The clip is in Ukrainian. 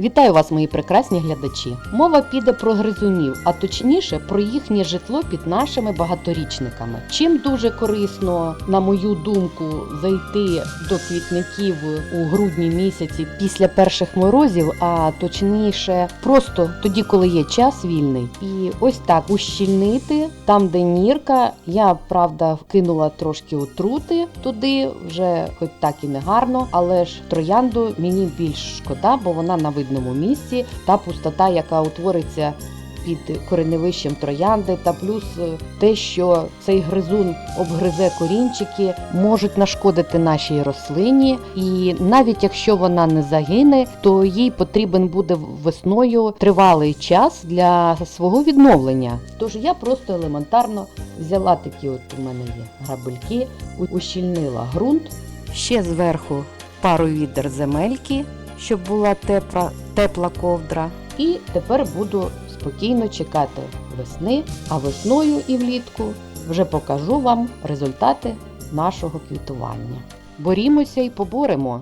Вітаю вас, мої прекрасні глядачі. Мова піде про гризунів, а точніше про їхнє житло під нашими багаторічниками. Чим дуже корисно, на мою думку, зайти до квітників у грудні місяці після перших морозів, а точніше, просто тоді, коли є час вільний, і ось так ущільнити там, де нірка. Я правда вкинула трошки отрути туди, вже хоч так і не гарно, але ж троянду мені більш шкода, бо вона на видному місці. Та пустота, яка утвориться під кореневищем троянди, та плюс е, те, що цей гризун обгризе корінчики, можуть нашкодити нашій рослині. І навіть якщо вона не загине, то їй потрібен буде весною тривалий час для свого відновлення. Тож я просто елементарно взяла такі, от у мене є грабельки, ущільнила ґрунт, ще зверху пару відер земельки, щоб була тепла, тепла ковдра. І тепер буду спокійно чекати весни, а весною і влітку вже покажу вам результати нашого квітування. Борімося і поборемо